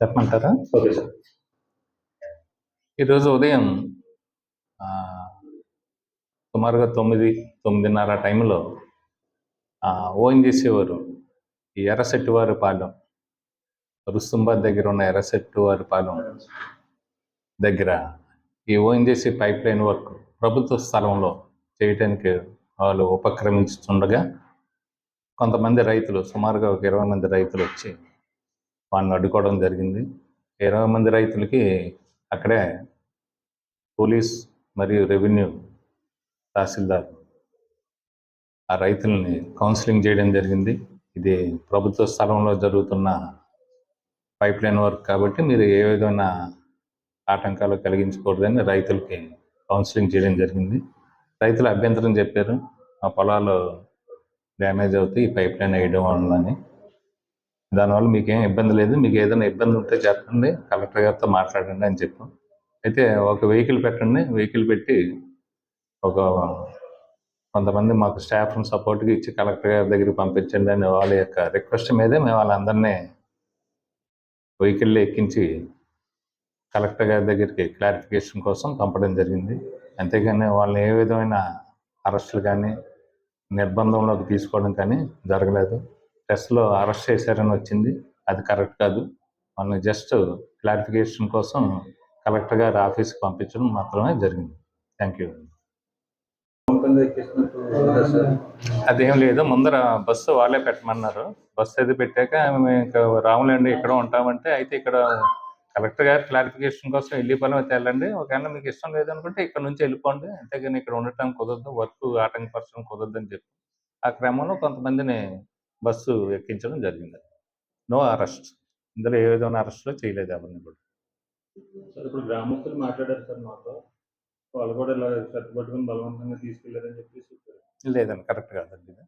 చెప్పమంటారా? Okay sir. ఈరోజు ఉదయం సుమారుగా తొమ్మిది తొమ్మిదిన్నర టైంలో ఓఎన్జీసీ వారు ఈ ఎర్రశెట్టి వారి పాలెం రుస్తుంబాద్ దగ్గర ఉన్న ఎర్రశెట్టి వారి పాలెం దగ్గర ఈ ఓఎన్జీసీ పైప్ లైన్ వర్క్ ప్రభుత్వ స్థలంలో చేయటానికి వాళ్ళు ఉపక్రమించుతుండగా కొంతమంది రైతులు సుమారుగా ఒక ఇరవై మంది రైతులు వచ్చి వాళ్ళని అడ్డుకోవడం జరిగింది. ఇరవై మంది రైతులకి అక్కడే పోలీస్ మరియు రెవెన్యూ తహసీల్దార్ ఆ రైతుల్ని కౌన్సిలింగ్ చేయడం జరిగింది. ఇది ప్రభుత్వ స్థలంలో జరుగుతున్న పైప్ లైన్ వర్క్ కాబట్టి మీరు ఏ విధమైన ఆటంకాలు కలిగించకూడదని రైతులకి కౌన్సిలింగ్ చేయడం జరిగింది. రైతులు అభ్యంతరం చెప్పారు. ఆ పొలాలు డ్యామేజ్ అవుతాయి ఈ పైప్ లైన్ వేయడం వల్లని దానివల్ల ఏం ఇబ్బంది లేదు. మీకు ఏదైనా ఇబ్బంది ఉంటే చెప్పండి. కలెక్టర్ గారితో మాట్లాడండి అని చెప్పాం. అయితే ఒక వెహికల్ పెట్టండి. వెహికల్ పెట్టి ఒక కొంతమంది మాకు స్టాఫ్ని సపోర్ట్గా ఇచ్చి కలెక్టర్ గారి దగ్గరికి పంపించండి అని వాళ్ళ యొక్క రిక్వెస్ట్ మీదే మేము వాళ్ళందరినీ వెహికల్లో ఎక్కించి కలెక్టర్ గారి దగ్గరికి క్లారిఫికేషన్ కోసం పంపడం జరిగింది. అంతేగాని వాళ్ళని ఏ విధమైన అరెస్టులు కానీ నిర్బంధంలోకి తీసుకోవడం కానీ జరగలేదు. టెస్ట్లో అరెస్ట్ చేశారని వచ్చింది. అది కరెక్ట్ కాదు. వాళ్ళని జస్ట్ క్లారిఫికేషన్ కోసం కలెక్టర్ గారి ఆఫీస్కి పంపించడం మాత్రమే జరిగింది. Thank you. అదేం లేదు. ముందర బస్సు వాళ్ళే పెట్టమన్నారు. బస్సు అది పెట్టాక మేము ఇంకా రాములండి ఇక్కడ ఉంటామంటే అయితే ఇక్కడ కలెక్టర్ గారి క్లారిఫికేషన్ కోసం వెళ్ళిపోవడం అయితే వెళ్ళండి. ఒకవేళ మీకు ఇష్టం లేదనుకుంటే ఇక్కడ నుంచి వెళ్ళిపోండి. అంతేగాని ఇక్కడ ఉండటానికి కుదరదు. వర్క్ ఆటంకపరచడం కుదరదు అని చెప్పి ఆ క్రమంలో కొంతమందిని బస్సు ఎక్కించడం జరిగింది. No arrest. ఇందులో ఏ విధమైన అరెస్ట్లో చేయలేదు ఎవరిని కూడా. సార్ ఇప్పుడు గ్రామస్తులు మాట్లాడారు సార్ మాతో. వాళ్ళు కూడా ఇలా షర్ట్ పట్టుకుని బలవంతంగా తీసుకెళ్ళారని చెప్పేసి లేదండి కరెక్ట్ కాదండి ఇది.